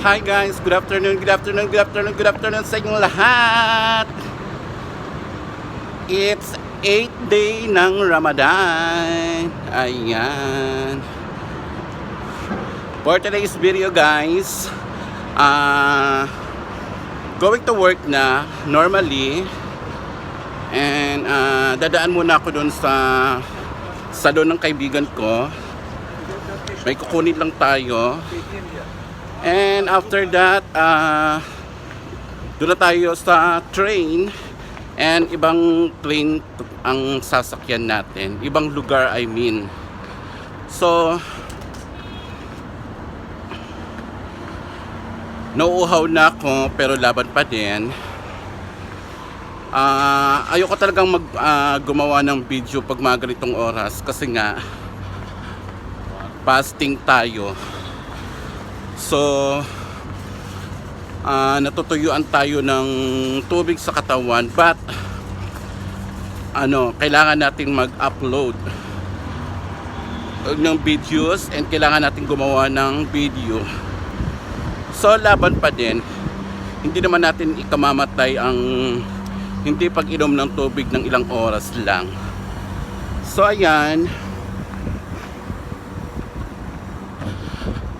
Hi guys, good afternoon, good afternoon, good afternoon, good afternoon sa inyong lahat. It's 8th day ng Ramadan. Ayan. For today's video guys, uh, going to work na normally and uh, dadaan muna ako doon sa salon ng kaibigan ko. May kukunin lang tayo. And after that, uh, doon tayo sa train and ibang train ang sasakyan natin. Ibang lugar, I mean. So, nauuhaw na ako pero laban pa din. Ah, ayoko talagang mag ah, gumawa ng video pag mga ganitong oras kasi nga fasting tayo. So, ah natutuyuan tayo ng tubig sa katawan but ano, kailangan nating mag-upload ng videos and kailangan nating gumawa ng video. So, laban pa din. Hindi naman natin ikamamatay ang hindi pag-inom ng tubig ng ilang oras lang. So, ayan.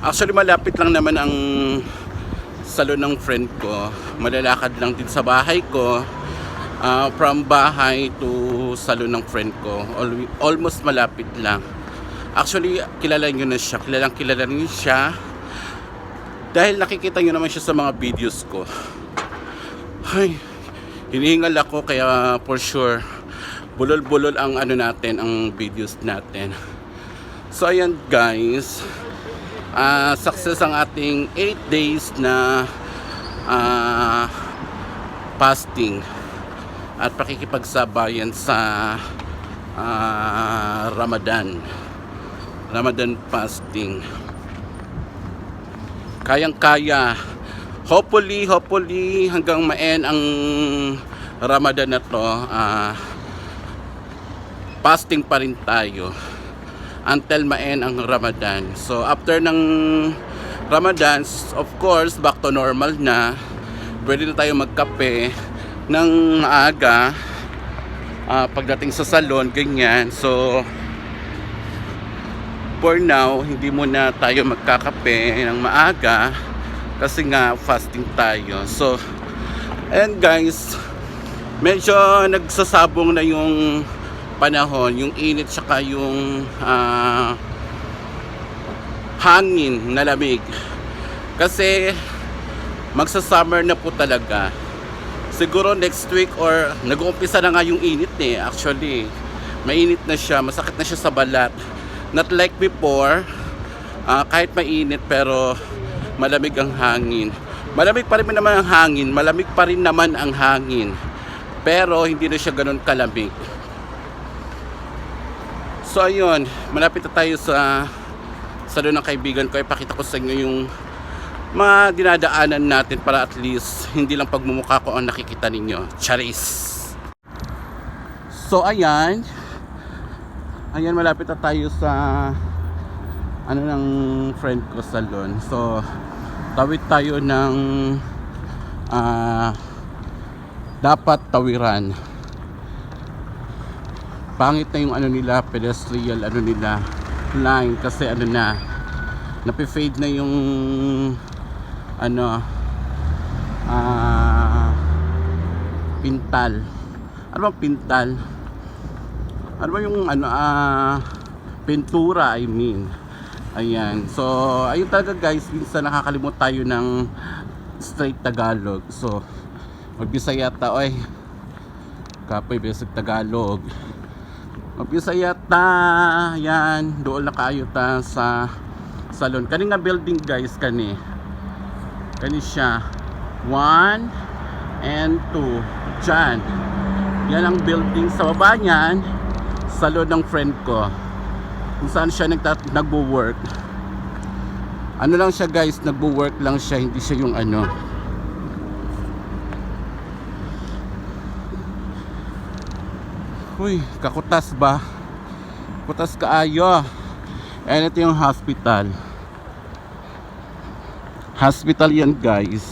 Actually, malapit lang naman ang salon ng friend ko. Malalakad lang din sa bahay ko. Ah, from bahay to salon ng friend ko. Al- almost malapit lang. Actually, kilala nyo na siya. Kilalang kilala nyo siya. Dahil nakikita nyo naman siya sa mga videos ko. Ay, hinihingal ako kaya for sure bulol-bulol ang ano natin, ang videos natin. So ayan guys, ah success ang ating 8 days na ah, fasting at pakikipagsabayan sa ah, Ramadan. Ramadan fasting. Kayang-kaya. Hopefully, hopefully hanggang ma-end ang Ramadan na to, ah, fasting pa rin tayo until ma-end ang Ramadan. So after ng Ramadan, of course, back to normal na. Pwede na tayo magkape ng maaga ah, pagdating sa salon, ganyan. So for now, hindi muna tayo magkakape ng maaga kasi nga fasting tayo. So and guys, medyo nagsasabong na yung panahon, yung init saka yung ah, hangin na lamig. Kasi magsa-summer na po talaga. Siguro next week or nag-uumpisa na nga yung init eh actually. Mainit na siya, masakit na siya sa balat. Not like before, ah, kahit mainit pero malamig ang hangin. Malamig pa rin naman ang hangin, malamig pa rin naman ang hangin. Pero hindi na siya ganun kalamig. So ayun, malapit na tayo sa salon ng kaibigan ko. Ipakita ko sa inyo yung mga dinadaanan natin para at least hindi lang pagmumukha ko ang nakikita ninyo. Charis! So ayan, ayan malapit na tayo sa ano ng friend ko salon. So tawid tayo ng ah, dapat tawiran pangit na yung ano nila pedestrian ano nila line kasi ano na napi-fade na yung ano ah pintal. Ano bang pintal? Ano ba yung ano ah pintura I mean. Ayan. So ayun talaga guys minsan nakakalimut tayo ng straight Tagalog. So magbisaya ta oy. Kapoy basic Tagalog Magbisaya ta. Yan. Doon na kayo ta sa salon. Kani nga building guys. Kani. Kani siya. One and two. Diyan. Yan ang building. Sa baba niyan, salon ng friend ko. Kung saan siya nagtat nagbo-work. Ano lang siya guys, nagbo-work lang siya. Hindi siya yung ano. Uy, kakutas ba? Kutas kaayo. And ito yung hospital. Hospital yan guys.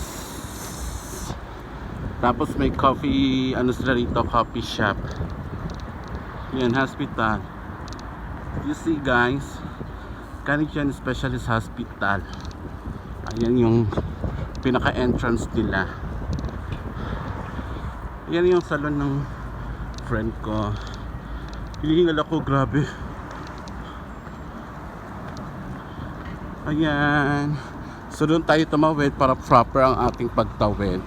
Tapos may coffee, ano sila rito, coffee shop. Yan, hospital. You see guys, Canadian Specialist Hospital. Ayan yung pinaka-entrance nila. Ayan yung salon ng friend ko. Hinihingal ako, grabe. Ayan. So doon tayo tumawid para proper ang ating pagtawid.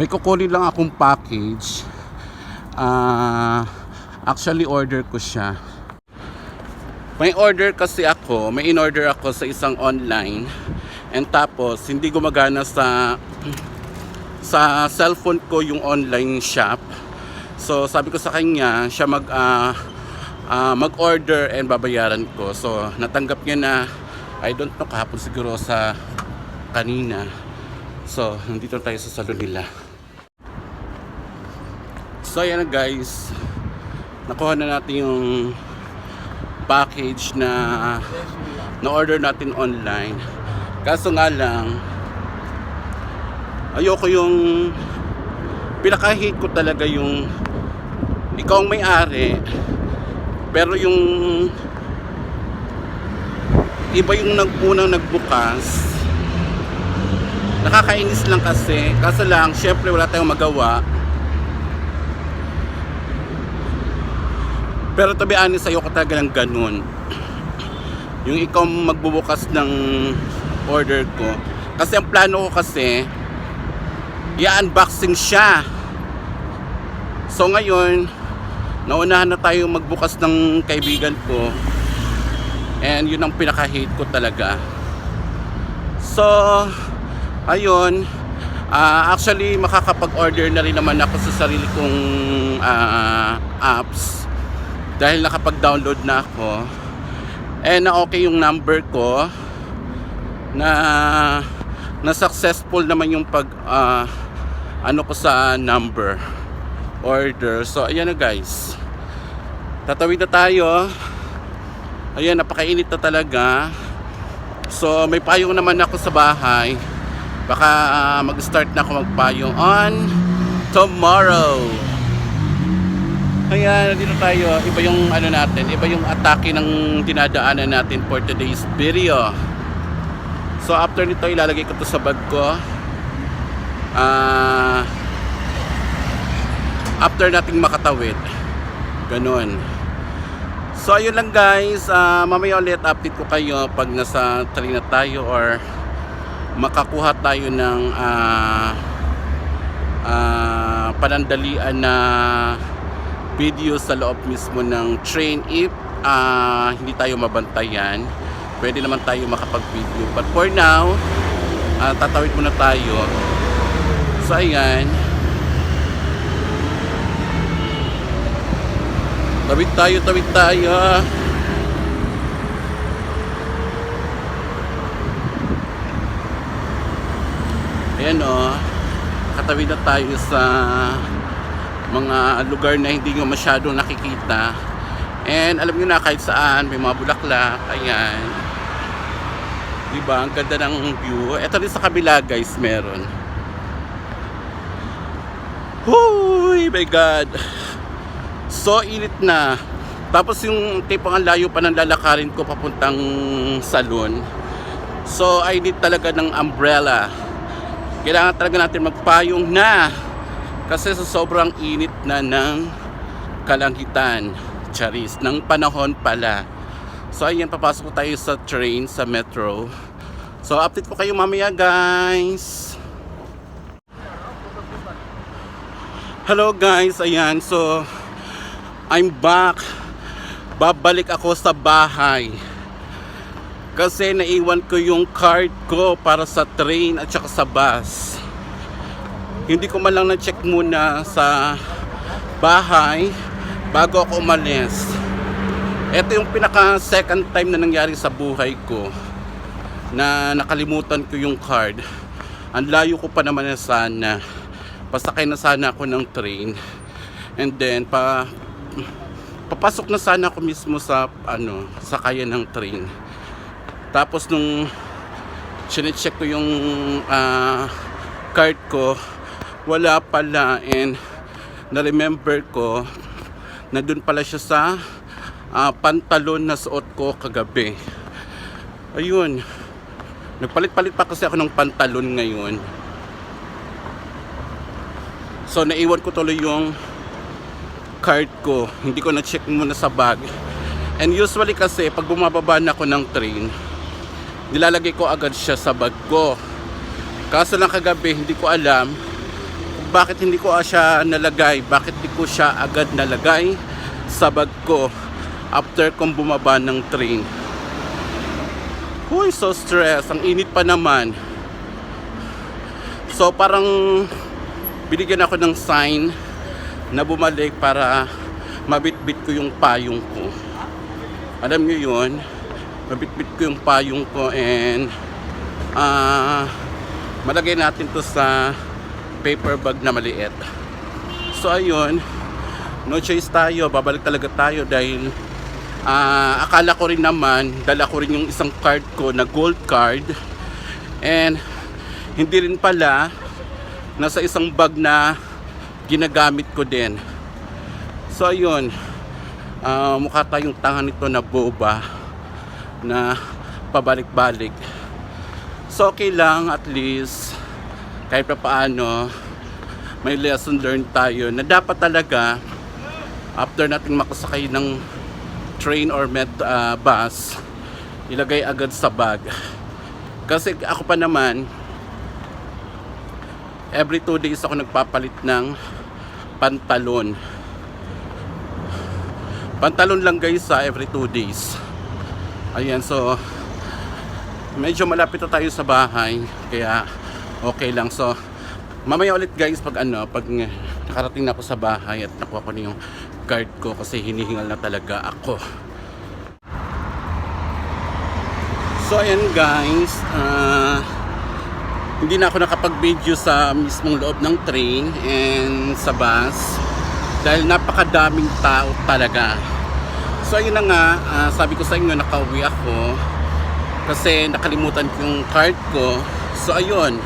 May kukunin lang akong package. Ah, actually order ko siya. May order kasi ako, may in-order ako sa isang online. And tapos hindi gumagana sa sa cellphone ko yung online shop. So sabi ko sa kanya, siya mag ah, ah, mag-order and babayaran ko. So natanggap niya na I don't know kahapon siguro sa kanina. So nandito tayo sa salon nila. So ayan na guys. Nakuha na natin yung package na na-order natin online. Kaso nga lang ayoko yung pinaka-hate ko talaga yung ikaw ang may-ari pero yung iba yung nagpunang nagbukas. Nakakainis lang kasi kaso lang syempre wala tayong magawa. Pero to be honest ayoko talaga ng ganun. Yung ikaw magbubukas ng order ko. Kasi ang plano ko kasi i-unboxing siya. So ngayon naunahan na tayo magbukas ng kaibigan ko. And yun ang pinaka-hate ko talaga. So ayun. Ah, actually makakapag-order na rin naman ako sa sarili kong ah, apps. Dahil nakapag-download na ako. And na okay yung number ko. Na na successful naman yung pag ah, ano ko sa number order so ayan na guys tatawid na tayo ayan napakainit na talaga so may payong naman ako sa bahay baka ah, mag-start na ako magpayong on tomorrow Ayan, dito tayo. Iba yung ano natin, iba yung atake ng dinadaanan natin for today's video. So after nito ilalagay ko to sa bag ko. Ah after nating makatawid. Ganun. So ayun lang guys, Ah, mamaya ulit update ko kayo pag nasa train na tayo or makakuha tayo ng ah ah, panandalian na video sa loob mismo ng train if ah, hindi tayo mabantayan pwede naman tayo makapag-video but for now ah, tatawid muna tayo so ayan tawid tayo tawid tayo ayan o katawid na tayo sa mga lugar na hindi nyo masyadong nakikita. And alam nyo na kahit saan may mga bulaklak ayan. Diba? Ang ganda ng view. Eto rin sa kabila guys meron Huy, my god. So init na. Tapos yung tipong ang layo pa ng lalakarin ko papuntang salon. So I need talaga ng umbrella. Kailangan talaga natin magpayong na. Kasi sa sobrang init na ng kalangitan charis ng panahon pala. So ayan papasok tayo sa train sa metro. So update ko kayo mamaya guys hello guys ayan so I'm back babalik ako sa bahay kasi naiwan ko yung card ko para sa train at saka sa bus hindi ko man lang na-check muna sa bahay bago ako umalis. Ito yung pinaka second time na nangyari sa buhay ko na nakalimutan ko yung card. Ang layo ko pa naman na sana. Pasakay na sana ako ng train. And then pa papasok na sana ako mismo sa ano, sakayan ng train. Tapos nung chinecheck ko yung ah, card ko, wala pala and na-remember ko na doon pala siya sa ah, pantalon na suot ko kagabi. Ayun. Nagpalit-palit pa kasi ako ng pantalon ngayon. So naiwan ko tuloy yung card ko. Hindi ko na-check muna sa bag. And usually kasi pag bumababa na ako ng train, nilalagay ko agad siya sa bag ko. Kaso lang kagabi, hindi ko alam bakit hindi ko siya nalagay, bakit hindi ko siya agad nalagay sa bag ko after kong bumaba ng train. Huy, so stress. Ang init pa naman. So parang binigyan ako ng sign na bumalik para mabitbit ko yung payong ko. Alam niyo yun, mabitbit ko yung payong ko and ah malagay natin to sa paper bag na maliit. So ayun, no choice tayo, babalik talaga tayo dahil ah akala ko rin naman, dala ko rin yung isang card ko na gold card and hindi rin pala nasa isang bag na ginagamit ko din. So ayun, ah, mukha tayong tanga nito na boba na pabalik-balik. So okay lang at least kahit pa paano may lesson learned tayo na dapat talaga after nating makasakay ng train or met ah, bus ilagay agad sa bag kasi ako pa naman every two days ako nagpapalit ng pantalon. Pantalon lang guys sa every two days. Ayan so medyo malapit na tayo sa bahay kaya okay lang. So mamaya ulit guys pag ano pag nakarating na ako sa bahay at nakuha ko na yung card ko kasi hinihingal na talaga ako. So ayan guys ah hindi na ako nakapag-video sa mismong loob ng train and sa bus dahil napakadaming tao talaga. So ayun na nga, ah, sabi ko sa inyo nakauwi ako kasi nakalimutan ko yung card ko. So ayun,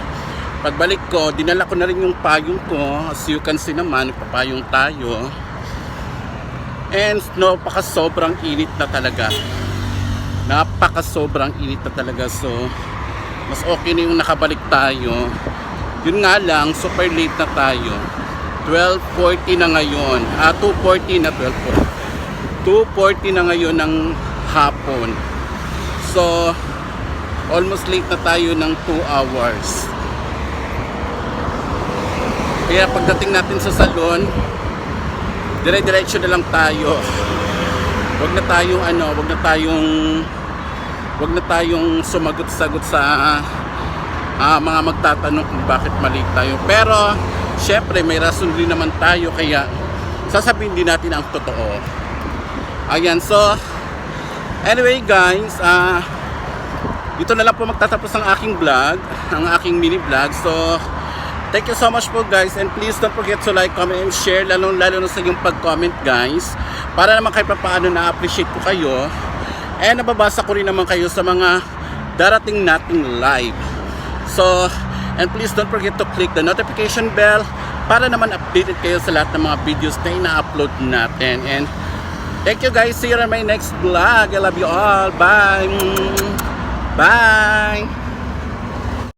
pagbalik ko, dinala ko na rin yung payong ko. As you can see naman, nagpapayong tayo. And napaka sobrang init na talaga. Napaka sobrang init na talaga. So mas okay na yung nakabalik tayo. Yun nga lang, super late na tayo. 12.40 na ngayon. Ah, 2.40 na 12.40. 2.40 na ngayon ng hapon. So, almost late na tayo ng 2 hours. Kaya pagdating natin sa salon, dire-diretso na lang tayo. Huwag na tayong ano, huwag na tayong wag na tayong sumagot-sagot sa ah, mga magtatanong kung bakit mali tayo. Pero, syempre, may rason din naman tayo kaya sasabihin din natin ang totoo. Ayan, so, anyway guys, ah, dito na lang po magtatapos ang aking vlog, ang aking mini vlog. So, thank you so much po guys and please don't forget to like, comment, and share lalong lalo na sa inyong pag-comment guys para naman kahit pa paano na-appreciate ko kayo And nababasa ko rin naman kayo sa mga darating nating live. So, and please don't forget to click the notification bell para naman updated kayo sa lahat ng mga videos na ina-upload natin. And thank you guys. See you on my next vlog. I love you all. Bye. Bye.